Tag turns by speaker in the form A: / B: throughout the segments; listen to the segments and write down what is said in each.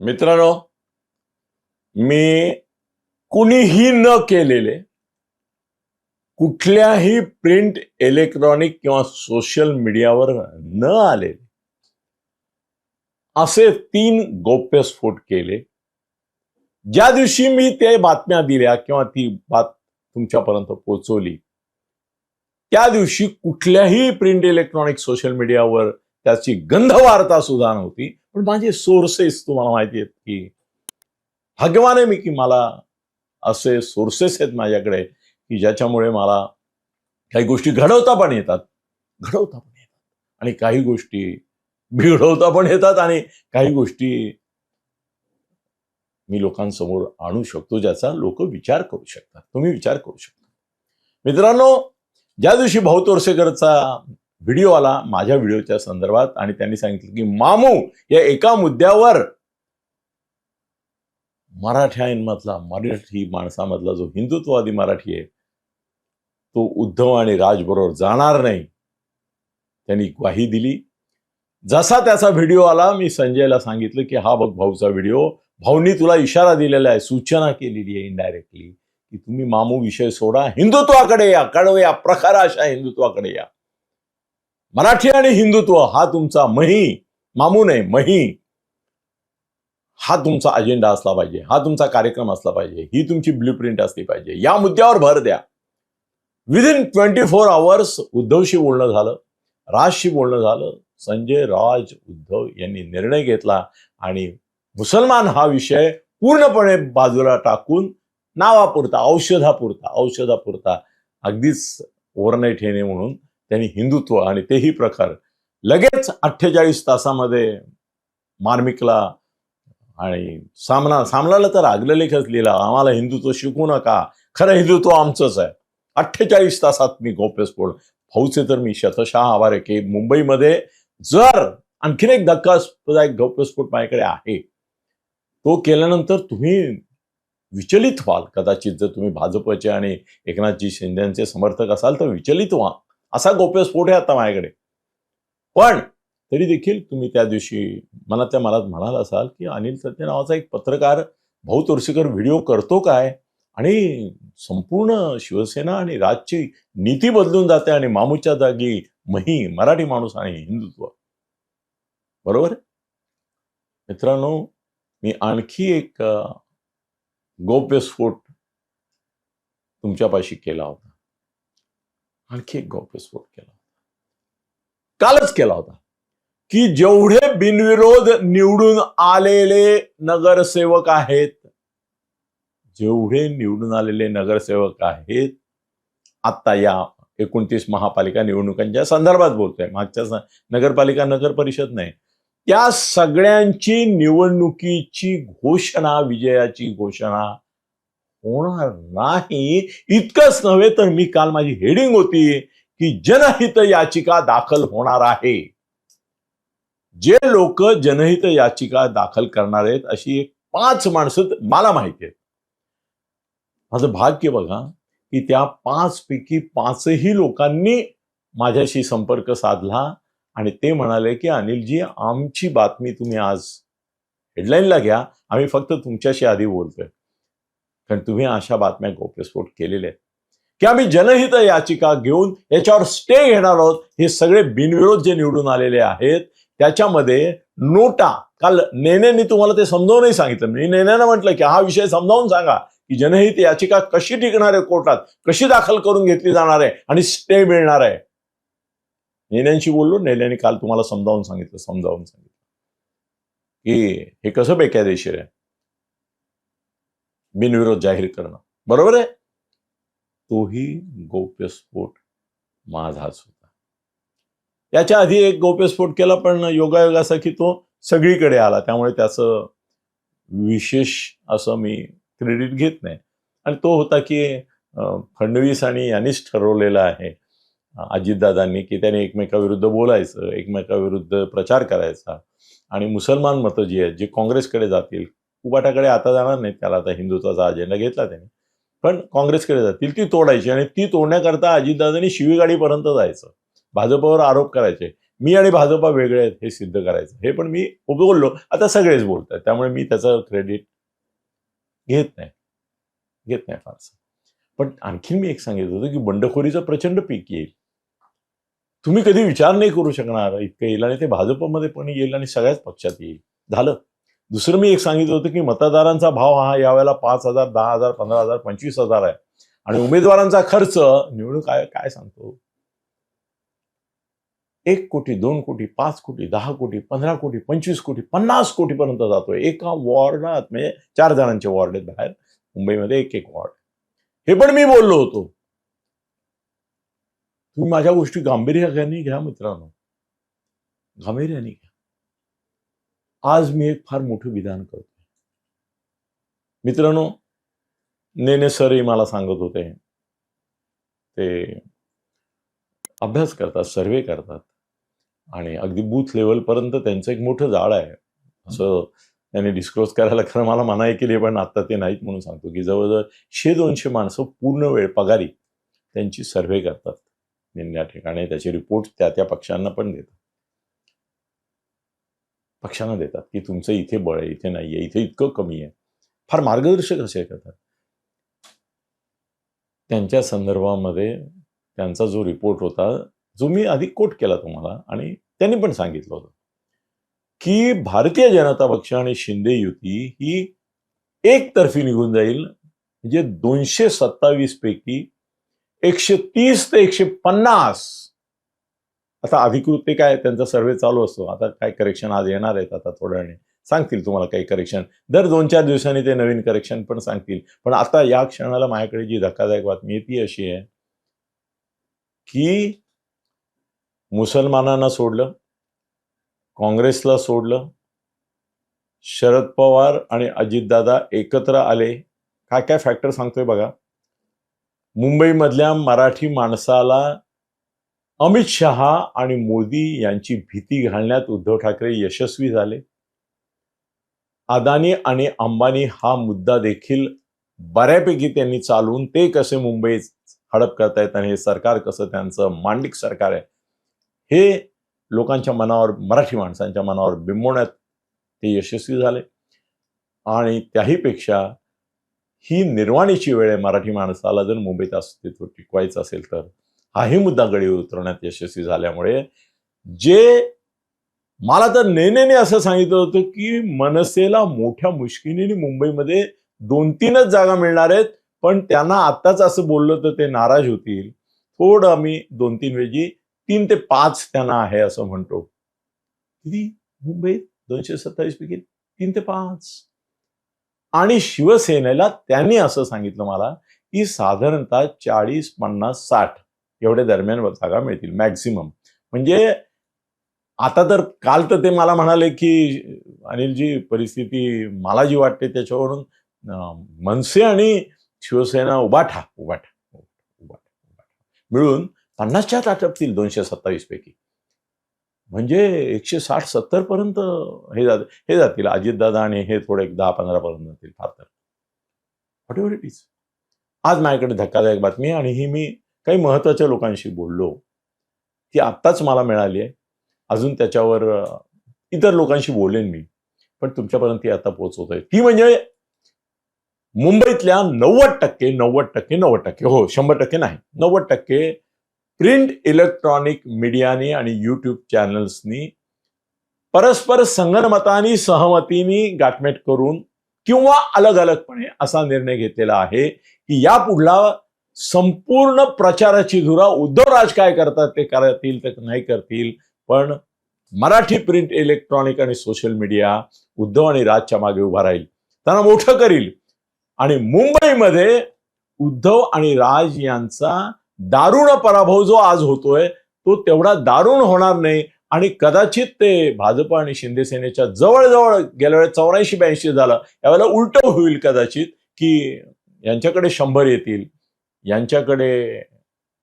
A: मित्रांनो मी कुणीही न केलेले कुठल्याही प्रिंट इलेक्ट्रॉनिक किंवा सोशल मीडियावर न आलेले असे तीन गौप्यस्फोट केले. ज्या दिवशी मी ते बातम्या दिल्या किंवा ती बात तुमच्यापर्यंत पोहोचवली त्या दिवशी कुठल्याही प्रिंट इलेक्ट्रॉनिक सोशल मीडियावर त्याची गंधवार्ता सुद्धा नव्हती. पण माझे सोर्सेस तुम्हाला माहिती आहेत की भाग्यवान मी की मला असे सोर्सेस आहेत माझ्याकडे की ज्याच्यामुळे मला काही गोष्टी घडवता पण येतात. घडवता पण येतात. आणि काही गोष्टी बिघडवता पण येतात आणि काही गोष्टी मी लोकांसमोर आणू शकतो ज्याचा लोक विचार करू शकतात. तुम्ही विचार करू शकता. मित्रांनो ज्या दिवशी भाऊ तोरसेकरचा व्हिडिओ आला माझ्या व्हिडिओच्या संदर्भात आणि त्यांनी सांगितलं की मामू या एका मुद्द्यावर मराठ्यांमधला मराठी माणसामधला जो हिंदुत्ववादी मराठी आहे तो उद्धव आणि राज बरोबर जाणार नाही. त्यांनी ग्वाही दिली. जसा त्याचा व्हिडिओ आला मी संजयला सांगितलं की हा बघ भाऊचा व्हिडिओ भाऊनी तुला इशारा दिलेला आहे सूचना केलेली आहे इनडायरेक्टली की तुम्ही मामू विषय सोडा हिंदुत्वाकडे या कळवया प्रकार अशा हिंदुत्वाकडे या. मराठी आणि हिंदुत्व हा तुमचा मही मामू नये मही. हा तुमचा अजेंडा असला पाहिजे हा तुमचा कार्यक्रम असला पाहिजे ही तुमची ब्ल्यू प्रिंट असली पाहिजे. या मुद्द्यावर भर द्या. विदिन ट्वेंटी फोर आवर्स उद्धवशी बोलणं झालं राजशी बोलणं झालं संजय राज उद्धव यांनी निर्णय घेतला आणि मुसलमान हा विषय पूर्णपणे बाजूला टाकून नावापुरता औषधापुरता औषधापुरता अगदीच ओव्हरनाईट येणे म्हणून त्यांनी हिंदुत्व आणि तेही प्रकार लगेच अठ्ठेचाळीस तासामध्ये मार्मिकला आणि सामना सामनाला तर आगलं लिहिला आम्हाला हिंदुत्व शिकू नका खरं हिंदुत्व आमचंच आहे. अठ्ठेचाळीस तासात मी गौप्यस्फोट भाऊचे तर मी शतशहा आभार आहे की मुंबईमध्ये जर आणखीन एक धक्कास्पदायक गौप्यस्फोट माझ्याकडे आहे तो केल्यानंतर तुम्ही विचलित व्हाल. कदाचित जर तुम्ही भाजपचे आणि एकनाथजी शिंदेचे समर्थक असाल तर विचलित व्हा. असा गोप्यस्फोट आहे आता माझ्याकडे. पण तरी देखील तुम्ही त्या दिवशी मला त्या मनात म्हणाल असाल की अनिल सत्य नावाचा एक पत्रकार भाऊ तोरसेकर व्हिडिओ करतो काय? आणि संपूर्ण शिवसेना आणि राजची नीती बदलून जाते आणि मामूच्या जागी मही मराठी माणूस आणि हिंदुत्व. बरोबर? आहे? मित्रांनो मी आणखी एक गोप्यस्फोट तुमच्यापाशी केला होता. आणखी एक गौप्यस्फोट केला. कालच केला होता. की जेवढे बिनविरोध निवडून आलेले नगरसेवक आहेत जेवढे निवडून आलेले नगरसेवक आहेत आता या एकोणतीस महापालिका निवडणुकांच्या संदर्भात बोलतोय. मागच्या नगरपालिका नगर परिषद नाही. त्या सगळ्यांची निवडणुकीची घोषणा विजयाची घोषणा होणार नाही. इतकंच नव्हे तर मी काल माझी हेडिंग होती की जनहित याचिका दाखल होणार आहे. जे लोक जनहित याचिका दाखल करणार आहेत अशी एक पाच माणसं मला माहिती आहेत. माझं भाग्य बघा की त्या पाच पैकी पाचही लोकांनी माझ्याशी संपर्क साधला आणि ते म्हणाले की अनिलजी आमची बातमी तुम्ही आज हेडलाईनला घ्या. आम्ही फक्त तुमच्याशी आधी बोलतोय. कारण तुम्ही अशा बातम्या गोप्यस्फोट केलेल्या आहेत. की आम्ही जनहित याचिका घेऊन याच्यावर स्टे घेणार आहोत हे सगळे बिनविरोध जे निवडून आलेले आहेत त्याच्यामध्ये नोटा काल नेनेनी तुम्हाला ते समजावूनही सांगितलं. मी नेण्यानं म्हटलं की हा विषय समजावून सांगा की जनहित याचिका कशी टिकणार आहे कोर्टात कशी दाखल करून घेतली जाणार आहे आणि स्टे मिळणार आहे. नेण्यांशी बोललो नेल्याने काल तुम्हाला समजावून सांगितलं समजावून सांगितलं. की हे कसं बेकायदेशीर आहे? बिनविरोध जाहीर करणं. बरोबर आहे? तोही गौप्यस्फोट माझाच होता याच्या आधी एक गौप्यस्फोट केला पण योगायोगासा की तो सगळीकडे आला. त्यामुळे त्याचं विशेष असं मी क्रेडिट घेत नाही. आणि तो होता की फडणवीस आणि यांनीच ठरवलेलं आहे अजितदादांनी की त्याने एकमेकाविरुद्ध बोलायचं एकमेकाविरुद्ध प्रचार करायचा. आणि मुसलमान मतं जी आहेत जी काँग्रेसकडे जातील उपाटाकडे आता जाणार नाहीत त्याला आता हिंदुत्वाचा अजेंडा घेतला त्याने. पण काँग्रेसकडे जातील. ती तोडायची आणि ती तोडण्याकरता अजितदादांनी शिवीगाडीपर्यंत जायचं. भाजपावर आरोप करायचे. मी आणि भाजपा वेगळे आहेत हे सिद्ध करायचं. हे पण मी बोललो. आता सगळेच बोलतात. त्यामुळे मी त्याचं क्रेडिट घेत नाही. घेत नाही फारसं. पण आणखीन मी एक सांगितलं होतं की बंडखोरीचं प्रचंड पीक येईल. तुम्ही कधी विचार नाही करू शकणार. इतकं येईल आणि ते भाजपमध्ये पण येईल आणि सगळ्याच पक्षात येईल. झालं. दुसरं मी एक सांगितलं होतं की मतदारांचा भाव हा यावेळेला पाच हजार दहा हजार पंधरा हजार पंचवीस हजार आहे. आणि उमेदवारांचा खर्च निवडणूक काय काय सांगतो? एक कोटी दोन कोटी पाच कोटी दहा कोटी पंधरा कोटी पंचवीस कोटी पन्नास कोटीपर्यंत जातोय. एका वॉर्डात म्हणजे चार जणांचे वॉर्ड आहेत बाहेर मुंबईमध्ये एक एक वॉर्ड. हे पण मी बोललो होतो. तुम्ही माझ्या गोष्टी गांभीर्याने घ्या मित्रांनो. गांभीर्याने घ्या. आज मी एक फार मोठं विधान करतो मित्रांनो नेने सरही मला सांगत होते. ते अभ्यास करतात सर्वे करतात आणि अगदी बूथ लेवलपर्यंत त्यांचं एक मोठं जाळ आहे. असं त्यांनी डिस्क्लोज करायला खरं मला मनाई केली पण आता ते नाहीत म्हणून सांगतो की जवळजवळ शे दोनशे माणसं पूर्ण वेळ पगारी त्यांची सर्वे करतात. निम्या ठिकाणी त्याचे रिपोर्ट त्या त्या पक्षांना पण देतात. पक्षांना देतात की तुमचं इथे बळ आहे इथे नाहीये इथे इतकं कमी आहे. फार मार्गदर्शक असे करतात. त्यांच्या संदर्भामध्ये त्यांचा जो रिपोर्ट होता जो मी आधी कोट केला तुम्हाला आणि त्यांनी पण सांगितलं होतं की भारतीय जनता पक्ष आणि शिंदे युती ही एकतर्फी निघून जाईल. म्हणजे दोनशे सत्तावीस पैकी एकशे तीस ते एकशे पन्नास आता अधिकृत ते काय त्यांचा सर्वे चालू असतो. आता काय करेक्शन आज येणार आहेत आता थोड्या वेळाने सांगतील तुम्हाला काही करेक्शन दर दोन चार दिवसांनी ते नवीन करेक्शन पण सांगतील. पण आता या क्षणाला माझ्याकडे जी धक्कादायक बातमी आहे ती अशी आहे की मुसलमानांना सोडलं काँग्रेसला सोडलं शरद पवार आणि अजितदादा एकत्र आले. काय काय फॅक्टर सांगतोय बघा. मुंबईमधल्या मराठी माणसाला अमित शहा आणि मोदी यांची भीती घालण्यात उद्धव ठाकरे यशस्वी झाले. अदानी आणि अंबानी हा मुद्दा देखील बऱ्यापैकी त्यांनी चालवून ते कसे मुंबईत हडप करतायत आणि हे सरकार कसं त्यांचं मांडिक सरकार आहे हे लोकांच्या मनावर मराठी माणसांच्या मनावर बिंबवण्यात ते यशस्वी झाले. आणि त्याहीपेक्षा ही निर्वाणीची वेळ आहे मराठी माणसाला जर मुंबईत अस्तित्व टिकवायचं असेल तर. हाही मुद्दा गळी उतरवण्यात यशस्वी झाल्यामुळे जे मला तर नेनेने असं सांगितलं होतं की मनसेला मोठ्या मुश्किलीने मुंबईमध्ये दोन तीनच जागा मिळणार आहेत पण त्यांना आत्ताच असं बोललं तर ते नाराज होतील. थोडं आम्ही दोन तीन वेळी तीन ते पाच त्यांना आहे असं म्हणतो. किती? मुंबईत दोनशे सत्तावीस पैकी तीन ते पाच. आणि शिवसेनेला त्यांनी असं सांगितलं मला की साधारणतः चाळीस पन्नास साठ एवढ्या दरम्यान जागा मिळतील मॅक्झिमम म्हणजे आता तर काल तर ते मला म्हणाले की अनिलजी परिस्थिती मला जी वाटते त्याच्यावरून मनसे आणि शिवसेना उभाठा उभाठा उभाठा मिळून पन्नासच्या आटपतील दोनशे सत्तावीस पैकी. म्हणजे एकशे साठ सत्तर पर्यंत हे जात हे जातील. अजितदादा आणि हे थोडे एक दहा पंधरा पर्यंत जातील फार तर. व्हॉट एव्हर इट इज आज माझ्याकडे धक्कादायक बातमी आणि ही मी काही महत्त्वाच्या लोकांशी बोललो. ती आत्ताच मला मिळाली आहे. अजून त्याच्यावर इतर लोकांशी बोलेन मी. पण तुमच्यापर्यंत ती आता पोहोचवत आहे ती म्हणजे मुंबईतल्या नव्वद टक्के नव्वद टक्के नव्वद टक्के हो शंभर टक्के नाही. नव्वद टक्के प्रिंट इलेक्ट्रॉनिक मीडियाने आणि यूट्यूब चॅनल्सनी परस्पर संगणमतानी सहमतीनी गाठमेट करून किंवा अलग अलगपणे असा निर्णय घेतलेला आहे की या पुढला संपूर्ण प्रचाराची धुरा उद्धव राज काय करतात ते करतील तर नाही करतील. पण मराठी प्रिंट इलेक्ट्रॉनिक आणि सोशल मीडिया उद्धव आणि राजच्या मागे उभा राहील. त्यांना मोठं करील. आणि मुंबईमध्ये उद्धव आणि राज यांचा दारुण पराभव जो आज होतोय तो तेवढा दारुण होणार नाही. आणि कदाचित ते भाजप आणि शिंदे सेनेच्या जवळजवळ गेल्या वेळेस चौऱ्याऐंशी ब्याऐंशी झालं यावेळेला उलट होईल कदाचित की यांच्याकडे शंभर येतील. यांच्याकडे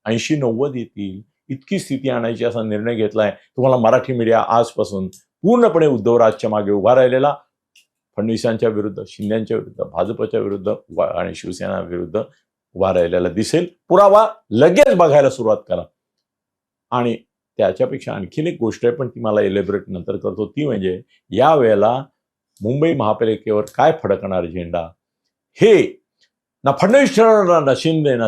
A: ऐंशी नव्वद येतील इतकी स्थिती आणायची असा निर्णय घेतलाय. तुम्हाला मराठी मीडिया आजपासून पूर्णपणे उद्धव राजच्या मागे उभा राहिलेला. फडणवीसांच्या विरुद्ध शिंद्यांच्या विरुद्ध भाजपच्या विरुद्ध उभा- आणि शिवसेना विरुद्ध उभा राहिलेला दिसेल. पुरावा लगेच बघायला सुरुवात करा. आणि त्याच्यापेक्षा आणखीन एक गोष्ट आहे पण ती मला एलिब्रेट नंतर करतो. ती म्हणजे या वेळेला मुंबई महापालिकेवर काय फडकणार झेंडा? हे ना फडणवीस ठरवणार ना शिंदे ना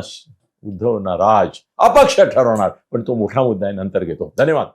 A: उद्धव ना राज अपक्ष ठरवणार. पण तो मोठा मुद्दा आहे नंतर घेतो. धन्यवाद.